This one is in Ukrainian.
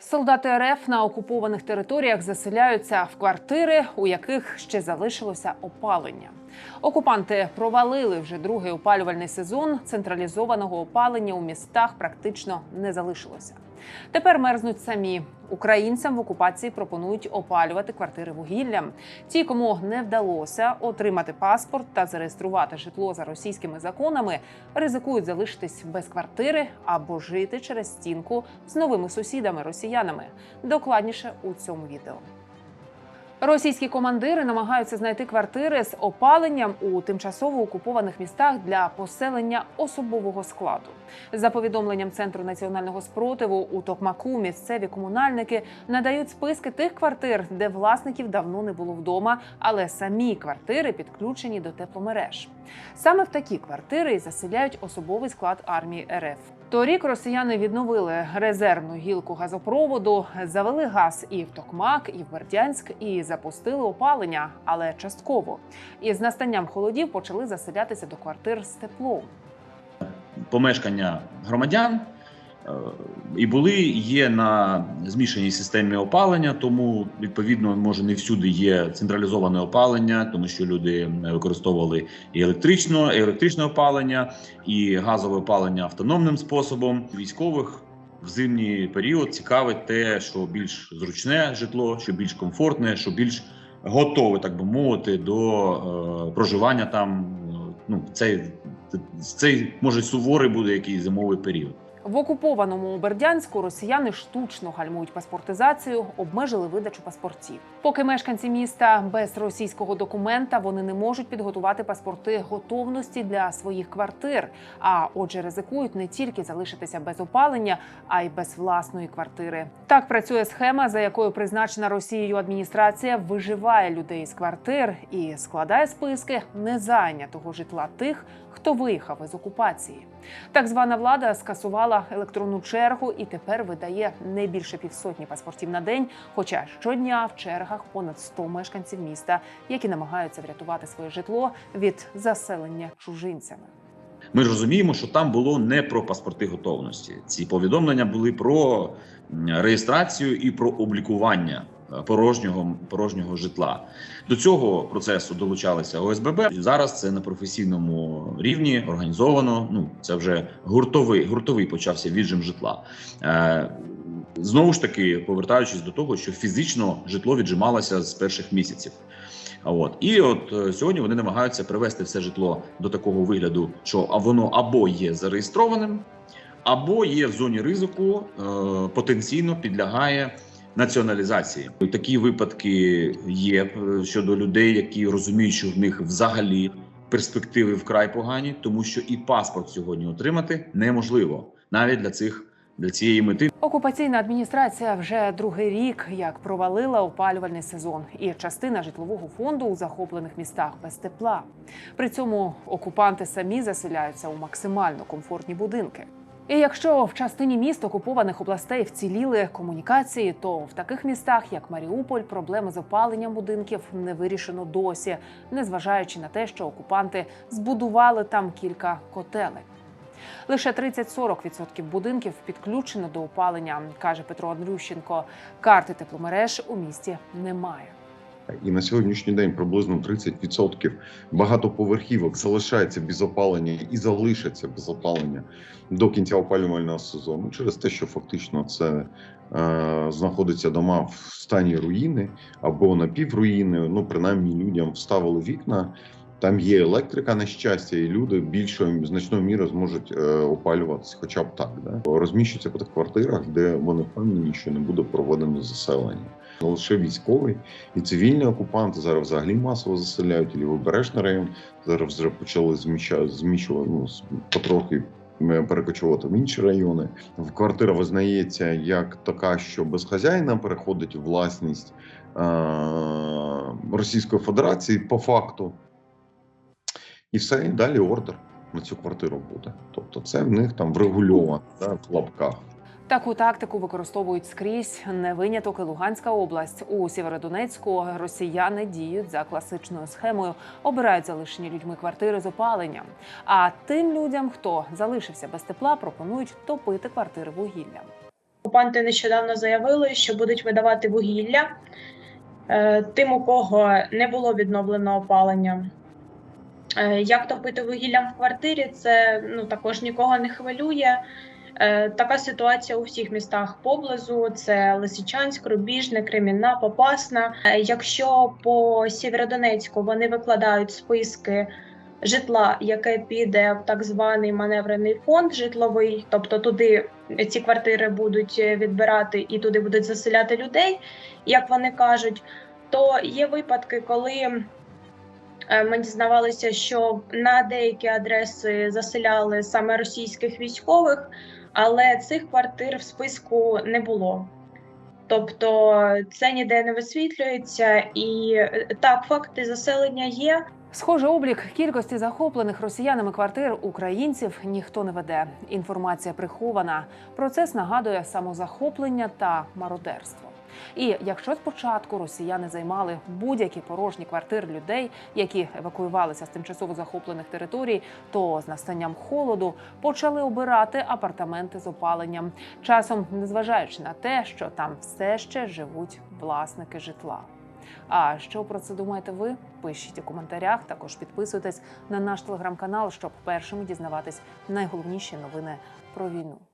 Солдати РФ на окупованих територіях заселяються в квартири, у яких ще залишилося опалення. Окупанти провалили вже другий опалювальний сезон. Централізованого опалення у містах практично не залишилося. Тепер мерзнуть самі. Українцям в окупації пропонують опалювати квартири вугіллям. Ті, кому не вдалося отримати паспорт та зареєструвати житло за російськими законами, ризикують залишитись без квартири або жити через стінку з новими сусідами росіянами. Докладніше у цьому відео. Російські командири намагаються знайти квартири з опаленням у тимчасово окупованих містах для поселення особового складу. За повідомленням центру національного спротиву у Токмаку місцеві комунальники надають списки тих квартир, де власників давно не було вдома, але самі квартири підключені до тепломереж. Саме в такі квартири і заселяють особовий склад армії РФ. Торік росіяни відновили резервну гілку газопроводу, завели газ і в Токмак, і в Бердянськ, і запустили опалення, але частково. І з настанням холодів почали заселятися до квартир з теплом. помешкання громадян і були є на змішаній системі опалення, тому відповідно може не всюди є централізоване опалення, тому що люди використовували і електрично, і електричне опалення, і газове опалення автономним способом. Військових в зимній період цікавить те, що більш зручне житло, що більш комфортне, що більш готове, так би мовити, до е, проживання там. е, Ну, цей цей може суворий буде якийсь зимовий період. В окупованому Бердянську росіяни штучно гальмують паспортизацію, обмежили видачу паспортів. Поки мешканці міста без російського документа вони не можуть підготувати паспорти готовності для своїх квартир. А отже, ризикують не тільки залишитися без опалення, а й без власної квартири. Так працює схема, за якою призначена Росією адміністрація виживає людей з квартир і складає списки незайнятого житла тих, хто виїхав із окупації. Так звана влада скасувала електронну чергу і тепер видає не більше півсотні паспортів на день. Хоча щодня в чергах понад 100 мешканців міста, які намагаються врятувати своє житло від заселення чужинцями. Ми ж розуміємо, що там було не про паспорти готовності. Ці повідомлення були про реєстрацію і про облікування порожнього порожнього житла. До цього процесу долучалися ОСББ. Зараз це на професійному рівні організовано. Ну це вже гуртовий гуртовий почався віджим житла. Е, Знову ж таки, повертаючись до того, що фізично житло віджималося з перших місяців. От і от е, сьогодні вони намагаються привести все житло до такого вигляду, що воно або є зареєстрованим, або є в зоні ризику, е, потенційно підлягає націоналізації. Такі випадки є е, щодо людей, які розуміють, що в них взагалі перспективи вкрай погані, тому що і паспорт сьогодні отримати неможливо навіть для цих для цієї мети. Окупаційна адміністрація вже другий рік як провалила опалювальний сезон, і частина житлового фонду у захоплених містах без тепла. При цьому окупанти самі заселяються у максимально комфортні будинки. І якщо в частині міст окупованих областей вціліли комунікації, то в таких містах, як Маріуполь, проблеми з опаленням будинків не вирішено досі, незважаючи на те, що окупанти збудували там кілька котелень. Лише 30-40% будинків підключено до опалення, каже Петро Андрющенко. Карти тепломереж у місті немає. І на сьогоднішній день приблизно 30% багатоповерхівок залишається без опалення і залишаться без опалення до кінця опалювального сезону через те, що фактично це е, знаходиться дома в стані руїни або напівруїни. Ну принаймні людям вставили вікна. Там є електрика на щастя, і люди більшою значною мірою зможуть е, опалюватися, хоча б так. Да? Розміщуються по тих квартирах, де вони впевнені, що не буде проведено заселення. Не лише військовий і цивільні окупанти зараз взагалі масово заселяють лівобережний район. Зараз вже почали зміщувати ну, потрохи перекочувати в інші райони. Квартира визнається як така, що без хазяїна переходить власність е- Російської Федерації по факту. І все, і далі ордер на цю квартиру буде. Тобто, це в них там врегульовано да, в лапках. Таку тактику використовують скрізь не виняток і Луганська область. У Сєвєродонецьку росіяни діють за класичною схемою, обирають залишені людьми квартири з опаленням. А тим людям, хто залишився без тепла, пропонують топити квартири вугіллям. Окупанти нещодавно заявили, що будуть видавати вугілля е, тим, у кого не було відновлено опалення. Е, Як топити вугіллям в квартирі, це ну, також нікого не хвилює. Е, Така ситуація у всіх містах поблизу: це Лисичанськ, Рубіжне, Кремінна, Попасна. Е, Якщо по Сєвєродонецьку вони викладають списки житла, яке піде в так званий маневрений фонд житловий, тобто туди ці квартири будуть відбирати і туди будуть заселяти людей, як вони кажуть, то є випадки, коли ми дізнавалися, що на деякі адреси заселяли саме російських військових, але цих квартир в списку не було. Тобто це ніде не висвітлюється, і е, так, факти заселення є, Схоже, облік кількості захоплених росіянами квартир українців ніхто не веде. Інформація прихована. Процес нагадує самозахоплення та мародерство. І якщо спочатку росіяни займали будь-які порожні квартири людей, які евакуювалися з тимчасово захоплених територій, то з настанням холоду почали обирати апартаменти з опаленням, часом незважаючи на те, що там все ще живуть власники житла. А що про це думаєте ви? Пишіть у коментарях. Також підписуйтесь на наш телеграм-канал, щоб першими дізнаватись найголовніші новини про війну.